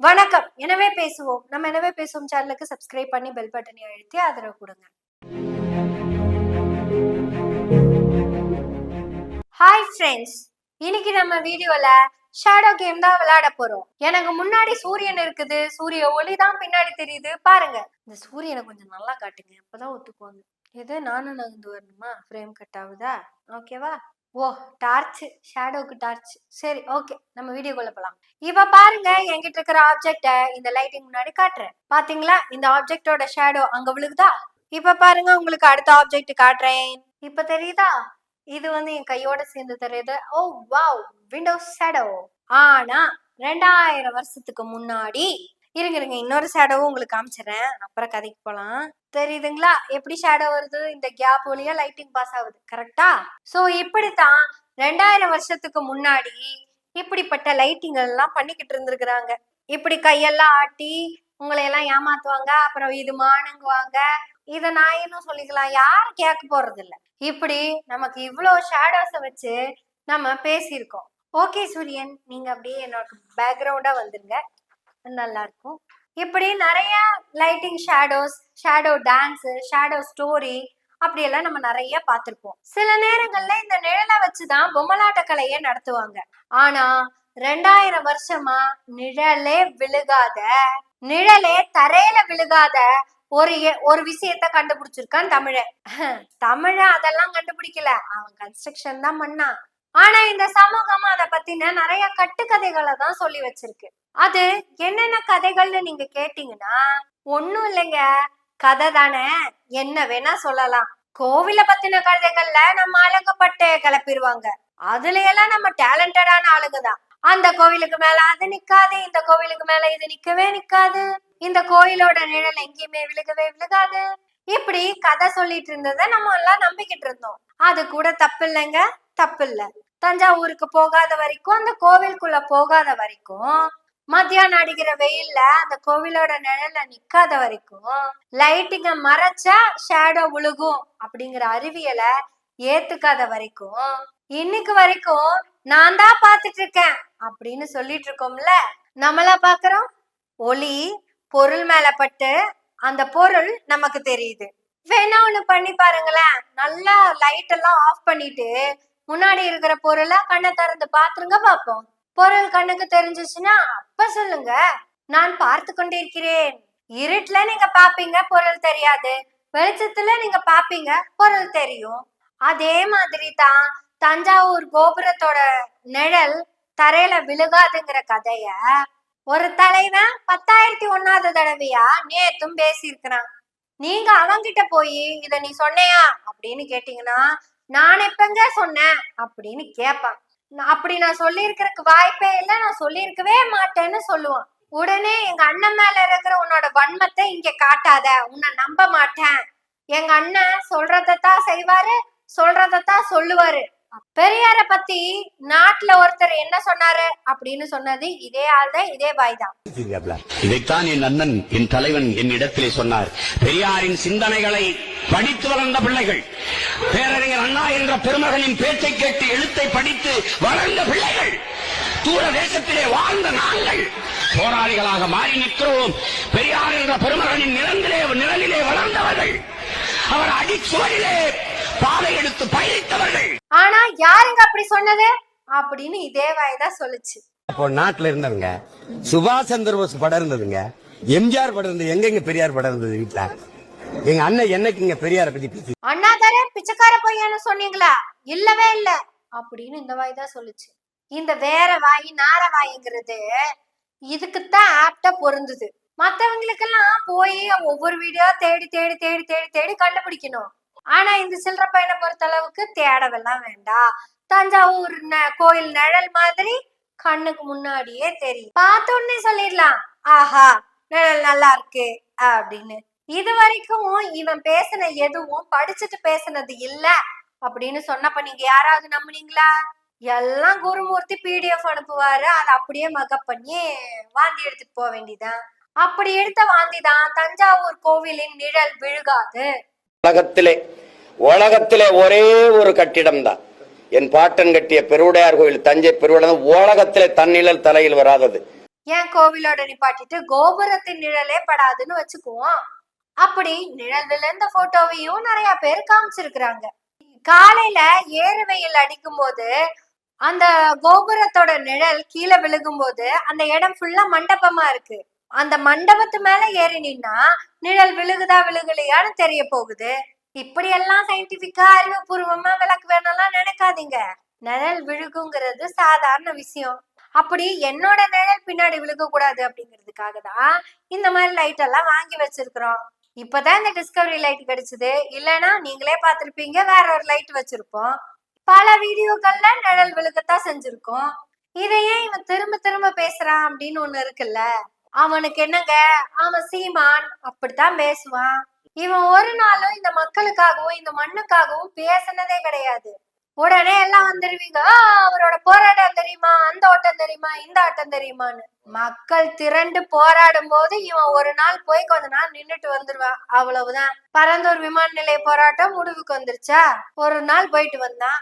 வணக்கம். எனவே பேசுவோம். நம்ம எனவே பேசுவோம் சேனலுக்கு சப்ஸ்கிரைப் பண்ணி பெல் பட்டனை அழுத்தி ஆதரவு கொடுங்க. ஹாய் ஃப்ரெண்ட்ஸ் இன்னைக்கு நம்ம வீடியோல ஷேடோ கேம் தான் விளையாட போறோம். எனக்கு முன்னாடி சூரியன் இருக்குது. சூரிய ஒளி தான் பின்னாடி தெரியுது. பாருங்க. இந்த சூரியனை கொஞ்சம் நல்லா காட்டுங்க. அப்பதான் ஒத்துக்குவாங்க. எது? நானும் நகர்ந்து வரணுமா? ஃப்ரேம் கட் ஆகுதா? ஓகேவா ஓ டார்ச் ஷேடோக்கு டார்ச் சரி ஓகே நம்ம வீடியோக்குள்ள போலாம். இப்ப பாருங்க என்கிட்ட இருக்கிற ஆப்ஜெக்ட இந்த லைட்டிங் முன்னாடி காட்டுறேன். பாத்தீங்களா? இந்த ஆப்ஜெக்டோட ஷேடோ அங்க விழுகுதா? இப்ப பாருங்க உங்களுக்கு அடுத்த ஆப்ஜெக்ட் காட்டுறேன். இப்ப தெரியுதா? இது வந்து என் கையோட சேர்ந்து தெரியுது. ஓ வாவ் விண்டோஸ் ஷேடோ ஆனா ரெண்டாயிரம் வருஷத்துக்கு முன்னாடி இருங்க இருங்க. இன்னொரு ஷேடோவும் உங்களுக்கு காமிச்சிடுறேன் அப்புறம் கதைக்கு போலாம். தெரியுதுங்களா? எப்படி ஷேடோ வருது? இந்த கேப் வழியா லைட்டிங் பாஸ் ஆகுது. கரெக்டா சோ இப்படித்தான் ரெண்டாயிரம் வருஷத்துக்கு முன்னாடி இப்படிப்பட்ட லைட்டிங் எல்லாம் பண்ணிக்கிட்டு இருந்திருக்கிறாங்க. இப்படி கையெல்லாம் ஆட்டி உங்களை எல்லாம் ஏமாத்துவாங்க. அப்புறம் இது மானுங்குவாங்க. இத நான் இன்னும் சொல்லிக்கலாம். யாரும் கேட்க போறது இல்ல இப்படி நமக்கு இவ்வளோ ஷேடோஸை வச்சு நம்ம பேசியிருக்கோம். ஓகே சூரியன். நீங்க அப்படியே என்னோட பேக்ரவுண்டா வந்துருங்க. நல்லா இருக்கும் இப்படி நிறைய lighting shadows shadow dance shadow story அப்படியெல்லாம் நம்ம நிறைய பார்த்திருப்போம். சில நேரங்கள்ல இந்த நிழலை வச்சுதான் பொம்மலாட்ட கலையை நடத்துவாங்க. ஆனா ரெண்டாயிரம் வருஷமா நிழலே விழுகாத நிழலே தரையில விழுகாத ஒரு ஒரு விஷயத்த கண்டுபிடிச்சிருக்கான் தமிழன். தமிழன் அதெல்லாம் கண்டுபிடிக்கல. அவன் கன்ஸ்ட்ரக்ஷன் தான் பண்ணான். ஆனா இந்த சமூகம் அத பத்தின நிறைய கட்டுக்கதைகளை தான் சொல்லி வச்சிருக்கு. அது என்னென்ன கதைகள்னு நீங்க கேட்டீங்கன்னா ஒண்ணும் இல்லைங்க. கதை தானே. என்ன வேணா சொல்லலாம். கோவில பத்தின கதைகள்ல நம்ம அழகப்பட்டு கிளப்பிடுவாங்க அதுல எல்லாம் நம்ம டேலண்டடான ஆளுங்க தான். அந்த கோவிலுக்கு மேல அது நிக்காது இந்த கோவிலுக்கு மேல இது நிக்கவே நிக்காது. இந்த கோயிலோட நிழல் எங்கேயுமே விழுகவே விழுகாது. இப்படி கதை சொல்லிட்டு இருந்ததை நம்ம எல்லாம் நம்பிக்கிட்டு இருந்தோம். அது கூட தப்பு இல்லைங்க. தப்பு இல்ல தஞ்சாவூருக்கு போகாத வரைக்கும் அந்த கோவிலுக்குள்ள போகாத வரைக்கும் மத்தியானம் அடிக்கிற வெயில்ல அந்த கோவிலோட நிழல்ல நிக்காத வரைக்கும் லைட்டிங்க மறைச்சா ஷேடோ விழுகும் அப்படிங்கிற அறிவியலை ஏத்துக்காத வரைக்கும் இன்னைக்கு வரைக்கும் நான் தான் பாத்துட்டு இருக்கேன் அப்படின்னு சொல்லிட்டு இருக்கோம்ல. நம்மளா பாக்குறோம் ஒளி பொருள் மேல பட்டு அந்த பொருள் நமக்கு தெரியுது. வேணா ஒண்ணு பண்ணி பாருங்களேன். நல்லா லைட் எல்லாம் ஆஃப் பண்ணிட்டு முன்னாடி இருக்கிற பொருளை கண்ணை திறந்து பாத்துருங்க பாப்போம் பொருள் கண்ணுக்கு தெரிஞ்சிச்சுன்னா அப்ப சொல்லுங்க. நான் பார்த்து கொண்டிருக்கிறேன். இருட்டுல நீங்க பாப்பீங்க பொருள் தெரியாது. வெளிச்சத்துல நீங்க பாப்பீங்க பொருள் தெரியும். அதே மாதிரி தான் தஞ்சாவூர் கோபுரத்தோட நிழல் தரையில விழுகாதுங்கிற கதைய ஒரு தலைவன் பத்தாயிரத்தி ஒன்னாவது தடவையா நேத்தும் பேசியிருக்கிறான். நீங்க அவங்கிட்ட போய் இத நீ சொன்னையா அப்படின்னு கேட்டீங்கன்னா நான் எப்பங்க சொன்னேன்? அப்படின்னு கேட்பான் அப்படி நான் சொல்லியிருக்கிறதுக்கு வாய்ப்பே இல்லை. நான் சொல்லியிருக்கவே மாட்டேன்னு சொல்லுவான். உடனே எங்க அண்ணன் மேல இருக்கிற உன்னோட வன்மத்தை இங்க காட்டாத. உன்னை நம்ப மாட்டேன். எங்க அண்ணன் சொல்றதைத்தான் செய்வாரு சொல்றதைத்தான் சொல்லுவாரு. பெரியார பத்தி நாட்டுல ஒருத்தர் என்ன சொன்னாரு அப்படின்னு சொன்னது இதே ஆள் தான் இதே பாய் தான். இதைத்தான் என் அண்ணன் என் தலைவன் என் இடத்திலே சொன்னார். பெரியாரின் சிந்தனைகளை படித்து வளர்ந்த பிள்ளைகள். பேரறிஞர் அண்ணா என்ற பெருமகனின் பேச்சை கேட்டு எழுத்தை படித்து வளர்ந்த பிள்ளைகள். தூர தேசத்திலே வாழ்ந்த நாங்கள். போராளிகளாக மாறி நிற்கிறோம். பெரியார் என்ற பெருமகனின் நிலத்திலே நிழலிலே வளர்ந்தவர்கள். அவர் அடிச்சுவரிலே பாதை எடுத்து பயணித்தவர்கள். ஆனா யாருங்க அப்படி சொன்னது? அப்படின்னு இதே சொல்லுச்சு. அப்போ நாட்டுல இருந்தவங்க சுபாஷ் சந்திர போஸ் படம் இருந்ததுங்க. எம்ஜிஆர் படம் இருந்தது எங்கெங்க பெரியார் படம் இருந்தது வீட்டுல? எங்க அண்ணன் என்னைக்கு இங்க பெரியார பத்தி பேசி அண்ணாதாரே பிச்சைக்கார பையன்னு சொன்னீங்களா? இல்லவே இல்ல. அப்படின்னு இந்த வாய் தான் சொல்லுச்சு. இந்த வேற வாய் நார வாய்ங்கிறது இதுக்குத்தான் ஆப்டா பொருந்துது. மத்தவங்களுக்கெல்லாம் போய் ஒவ்வொரு வீடியோ தேடி தேடி தேடி தேடி தேடி கண்டுபிடிக்கணும். ஆனா இந்த சில்லற பையனை பொறுத்த அளவுக்கு தேடவெல்லாம் வேண்டாம். தஞ்சாவூர் ந- கோயில் நிழல் மாதிரி கண்ணுக்கு முன்னாடியே தெரியும். பார்த்த உடனே சொல்லிடலாம். ஆஹா நிழல் நல்லா இருக்கு அப்படின்னு. இது வரைக்கும் இவன் பேசின எதுவும் படிச்சுட்டு பேசினது இல்ல அப்படின்னு சொன்னப்ப நீங்க யாராவது நம்புனீங்களா? எல்லாம் குருமூர்த்தி பிடிஎஃப் அனுப்புவாரு. அதை அப்படியே மக்கப் பண்ணி வாந்தி எடுத்துட்டு போக வேண்டியதான் அப்படி எடுத்த வாந்தி தான் தஞ்சாவூர் கோவிலின் நிழல் விழுகாது. உலகத்திலே உலகத்திலே ஒரே ஒரு கட்டிடம் தான் என் பாட்டன் கட்டிய பெருவுடையார் கோயில் தஞ்சை பெருவுடையார் உலகத்திலே தன்னிழல் தலையில் வராதது. ஏன் கோவிலோட நிப்பாட்டிட்டு கோபுரத்தின் நிழலே படாதுன்னு வச்சுக்குவோம். அப்படி நிழல் விழுந்த போட்டோவையும் நிறைய பேர் காமிச்சிருக்கிறாங்க. காலையில ஏறு வெயில் அடிக்கும் போது அந்த கோபுரத்தோட நிழல் கீழே விழுகும் போது அந்த இடம் ஃபுல்லா மண்டபமா இருக்கு. அந்த மண்டபத்து மேல ஏறி நின்னா நிழல் விழுகுதா விழுகலையான்னு தெரிய போகுது. இப்படி எல்லாம் சயின்டிபிக்கா அறிவுபூர்வமா விளக்கு வேணும்லாம் நினைக்காதீங்க. நிழல் விழுகுங்கிறது சாதாரண விஷயம். அப்படி என்னோட நிழல் பின்னாடி விழுக கூடாது அப்படிங்கிறதுக்காக தான் இந்த மாதிரி லைட் எல்லாம் வாங்கி வச்சிருக்கிறோம். இப்பதான் இந்த டிஸ்கவரி லைட் கிடைச்சது. இல்லைன்னா நீங்களே பார்த்துருப்பீங்க வேற ஒரு லைட் வச்சிருப்போம். பல வீடியோக்கள்ல நிழல் விழுகத்தான் செஞ்சிருக்கோம். இதையே இவன் திரும்ப திரும்ப பேசுறான் அப்படின்னு ஒண்ணு இருக்குல்ல. அவனுக்கு என்னங்க? அவன் சீமான். அப்படித்தான் பேசுவான். இவன் ஒரு நாளும் இந்த மக்களுக்காகவும் இந்த மண்ணுக்காகவும் பேசினதே கிடையாது. உடனே எல்லாம் வந்துருவீங்க. அவரோட போராட்டம் தெரியுமா? அந்த ஓட்டம் தெரியுமா? இந்த ஆட்டம் தெரியுமான்னு. மக்கள் திரண்டு போராடும் போது இவன் ஒரு நாள் போய் கொஞ்ச நாள் நின்றுட்டு வந்துருவான் அவ்வளவுதான். பரந்தூர் விமான நிலைய போராட்டம் முடிவுக்கு வந்துருச்சா? ஒரு நாள் போயிட்டு வந்தான்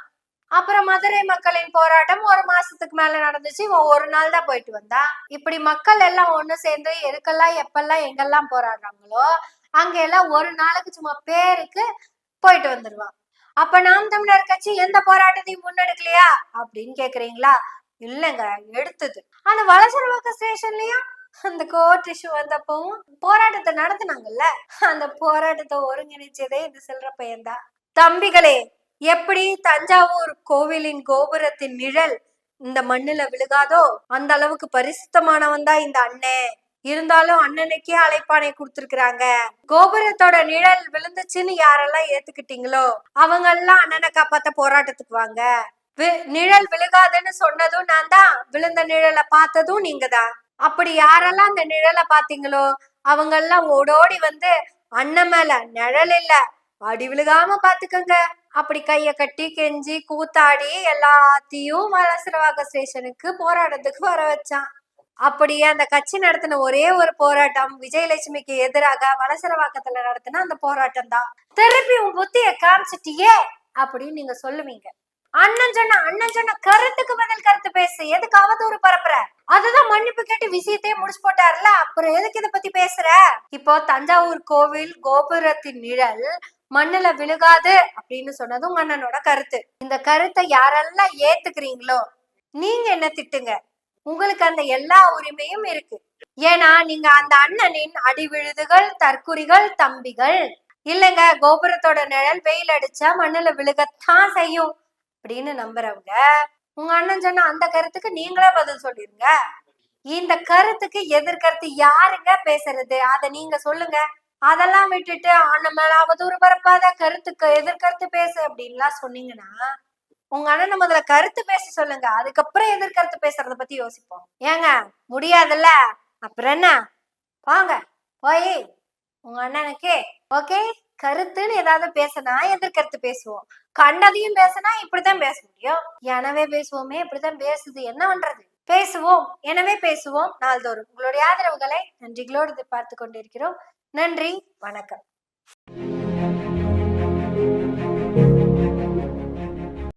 அப்புறம் மதுரை மக்களின் போராட்டம் ஒரு மாசத்துக்கு மேல நடந்துச்சு. இவன் ஒரு நாள் தான் போயிட்டு வந்தான் இப்படி மக்கள் எல்லாம் ஒண்ணு சேர்ந்து எதுக்கெல்லாம் எப்பெல்லாம் எங்கெல்லாம் போராடுறாங்களோ அங்க எல்லாம் ஒரு நாளுக்கு சும்மா பேருக்கு போயிட்டு வந்துருவான் அப்ப நாம் தமிழர் கட்சி எந்த போராட்டத்தையும் முன்னெடுக்கலையா? அப்படின்னு கேக்குறீங்களா? இல்லைங்க எடுத்தது. அந்த வளசரவாக்க ஸ்டேஷன்லயும் அந்த கோர்ட் இஷ்யூ வந்தப்பவும் போராட்டத்தை நடத்துனாங்கல்ல? அந்த போராட்டத்தை ஒருங்கிணைச்சதே இந்த சில்லற பையன்தான். தம்பிகளே எப்படி தஞ்சாவூர் கோவிலின் கோபுரத்தின் நிழல் இந்த மண்ணுல விழுகாதோ? அந்த அளவுக்கு பரிசுத்தமானவன் தான் இந்த அண்ணன் இருந்தாலும் அண்ணனுக்கே அழைப்பானை கொடுத்திருக்கிறாங்க. கோபுரத்தோட நிழல் விழுந்துச்சுன்னு யாரெல்லாம் ஏத்துக்கிட்டீங்களோ அவங்க எல்லாம் அண்ணனை காப்பாத்த போராட்டத்துக்கு வாங்க. வி- நிழல் விழுகாதுன்னு சொன்னதும் நான் தான். விழுந்த நிழலை பார்த்ததும் நீங்க தான். அப்படி யாரெல்லாம் அந்த நிழலை பாத்தீங்களோ அவங்க எல்லாம் ஓடோடி வந்து அண்ணன் மேல நிழல் இல்ல அடி விழுகாம பாத்துக்கங்க அப்படி கைய கட்டி கெஞ்சி கூத்தாடி எல்லாத்தையும் வலசரவாக ஸ்டேஷனுக்கு போராட்டத்துக்கு வர வச்சான். அப்படியே அந்த கட்சி நடத்தின ஒரே ஒரு போராட்டம் விஜயலட்சுமிக்கு எதிராக வலசரவாக்கத்துல நடத்தின அந்த போராட்டம் தான் திருப்பி உன் புத்திய காமிச்சிட்டியே அப்படின்னு நீங்க சொல்லுவீங்க. அண்ணன் சொன்ன அண்ணன் சொன்ன கருத்துக்கு பதில் கருத்து பேசு. எதுக்கு அவதூறு பரப்புற? அதுதான் மன்னிப்பு கேட்டு விஷயத்தையே முடிச்சு போட்டாருல. அப்புறம் எதுக்கு இத பத்தி பேசுற? இப்போ தஞ்சாவூர் கோவில் கோபுரத்தின் நிழல் மண்ணுல விழுகாது அப்படின்னு சொன்னது உங்க அண்ணனோட கருத்து. இந்த கருத்தை யாரெல்லாம் ஏத்துக்கிறீங்களோ நீங்க என்ன திட்டுங்க? உங்களுக்கு அந்த எல்லா உரிமையும் இருக்கு. ஏன்னா நீங்க அந்த அண்ணனின் அடி விழுதுகள் தற்குறிகள் தம்பிகள். இல்லைங்க கோபுரத்தோட நிழல் வெயில் அடிச்சா மண்ணுல விழுகத்தான் செய்யும் அப்படின்னு நம்புறவங்க உங்க அண்ணன் சொன்ன அந்த கருத்துக்கு நீங்களே பதில் சொல்லிருங்க. இந்த கருத்துக்கு எதிர்கருத்து யாருங்க பேசுறது? அத நீங்க சொல்லுங்க. அதெல்லாம் விட்டுட்டு அண்ணன் மேல அவதூறு பரப்பாத கருத்துக்கு எதிர்கருத்து பேசு அப்படின்லாம் சொன்னீங்கன்னா உங்க அண்ணனை முதல்ல கருத்து பேச சொல்லுங்க. அதுக்கப்புறம் எதிர்கருத்து பேசுறத பத்தி யோசிப்போம். ஏங்க முடியாதுல்ல? அப்புறம் என்ன? வாங்க போய். உங்க அண்ணனுக்கு ஓகே? கருத்துன்னு ஏதாவது பேசினா எதிர்கருத்து பேசுவோம். கண்டதையும் பேசினா இப்படித்தான் பேச முடியும். எனவே பேசுவோமே இப்படித்தான் பேசுது. என்ன பண்றது? பேசுவோம். எனவே பேசுவோம் நாள்தோறும். உங்களுடைய ஆதரவுகளை நன்றிகளோடு பார்த்து கொண்டிருக்கிறோம். நன்றி வணக்கம்.